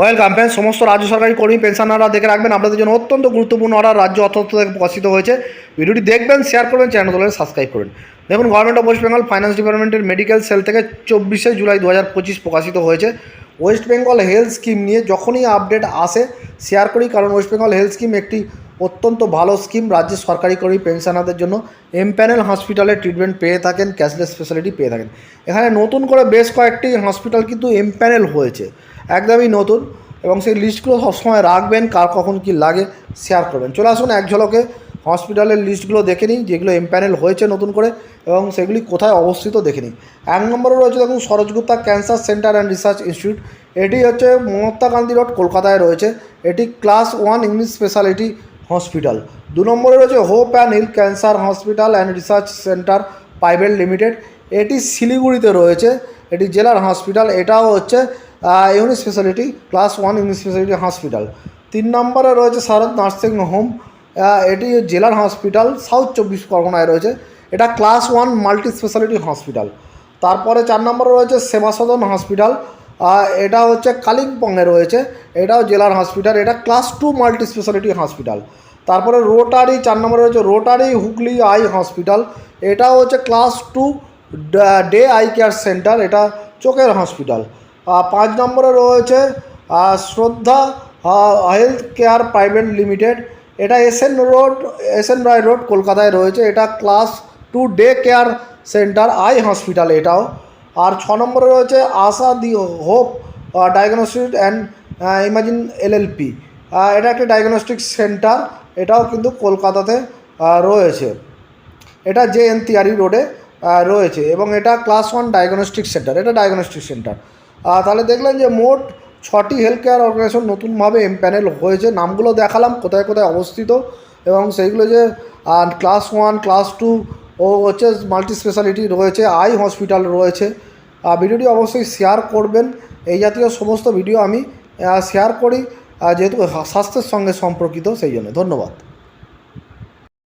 Welcome friend সমস্ত রাজ্য সরকারি কর্মী পেনশনাররা দেখে রাখবেন, আপনাদের জন্য অত্যন্ত গুরুত্বপূর্ণ অর্ডার রাজ্য অর্থ থেকে প্রকাশিত হয়েছে। ভিডিওটি দেখবেন শেয়ার করবেন চ্যানেল দলের সাবস্ক্রাইব করেন দেখুন government of West Bengal finance ডিপার্টমেন্টের মেডিকেল সেল থেকে চব্বিশে জুলাই দু হাজার পঁচিশ প্রকাশিত হয়েছে। ওয়েস্ট বেঙ্গল হেলথ স্কিম নিয়ে যখনই আপডেট আসে শেয়ার করি, কারণ ওয়েস্ট বেঙ্গল হেলথ স্কিম একটি অত্যন্ত ভালো স্কিম রাজ্যের সরকারি কর্মী পেনশনারদের জন্য এমপ্যানেল হসপিটালে ট্রিটমেন্ট পেয়ে থাকেন ক্যাশলেস ফেসিলিটি পেয়ে থাকেন। এখানে নতুন করে বেশ কয়েকটি হসপিটাল কিন্তু এমপ্যানেল হয়েছে। একদমই নতুন এবং সেই লিস্টগুলো সবসময় রাখবেন, কার কখন কি লাগে শেয়ার করবেন। চলে আসুন এক ঝলকে হসপিটালের লিস্টগুলো দেখে নিই, যেগুলো এমপ্যানেল হয়েছে নতুন করে এবং সেগুলি কোথায় অবস্থিত দেখে নিই। এক নম্বরে রয়েছে দেখুন Saroj Gupta cancer centre and research institute এটি হচ্ছে মহাত্মা গান্ধী রোড কলকাতায় রয়েছে। এটি class one English speciality hospital. দু নম্বরে রয়েছে hope and hill cancer hospital and research centre private limited এটি শিলিগুড়িতে রয়েছে। এটি জেলার হসপিটাল এটাও হচ্ছে unique speciality class one unique speciality hospital তিন নম্বরে রয়েছে শারদ নার্সিং হোম। এটি জেলার হসপিটাল সাউথ চব্বিশ পরগনায় রয়েছে। এটা class one multi speciality hospital তারপরে চার নম্বরে রয়েছে সেবাসদন হসপিটাল এটা হচ্ছে কালিম্পংয়ে রয়েছে। এটাও জেলার হসপিটাল এটা class two multi speciality hospital তারপরে রোটারি চার নম্বরে রয়েছে রোটারি হুগলি আই হসপিটাল এটাও হচ্ছে class two day eye care centre এটা চোখের হসপিটাল পাঁচ নম্বরে রয়েছে Shraddha health care private limited এটা SN road SN Roy road কলকাতায় রয়েছে। এটা class two day care centre eye hospital এটাও। আর ছ নম্বরে রয়েছে Asha the hope diagnostic and imagine LLP এটা একটা ডায়াগনস্টিক সেন্টার এটাও কিন্তু কলকাতাতে রয়েছে। এটা জে এন তিয়ারি রোডে রয়েছে এবং এটা ক্লাস ওয়ান ডায়াগনস্টিক সেন্টার এটা ডায়াগনস্টিক সেন্টার তাহলে দেখলেন যে মোট ছটি হেলথ কেয়ার অর্গানাইজেশন নতুনভাবে প্যানেল হয়েছে। নামগুলো দেখালাম, কোথায় কোথায় অবস্থিত এবং সেইগুলো যে ক্লাস ওয়ান ক্লাস টু ও হচ্ছে মাল্টি স্পেশালিটি রয়েছে আই হসপিটাল রয়েছে। ভিডিওটি অবশ্যই শেয়ার করবেন। এই জাতীয় সমস্ত ভিডিও আমি শেয়ার করি। যেহেতু স্বাস্থ্যের সঙ্গে সম্পর্কিত, সেই জন্য ধন্যবাদ।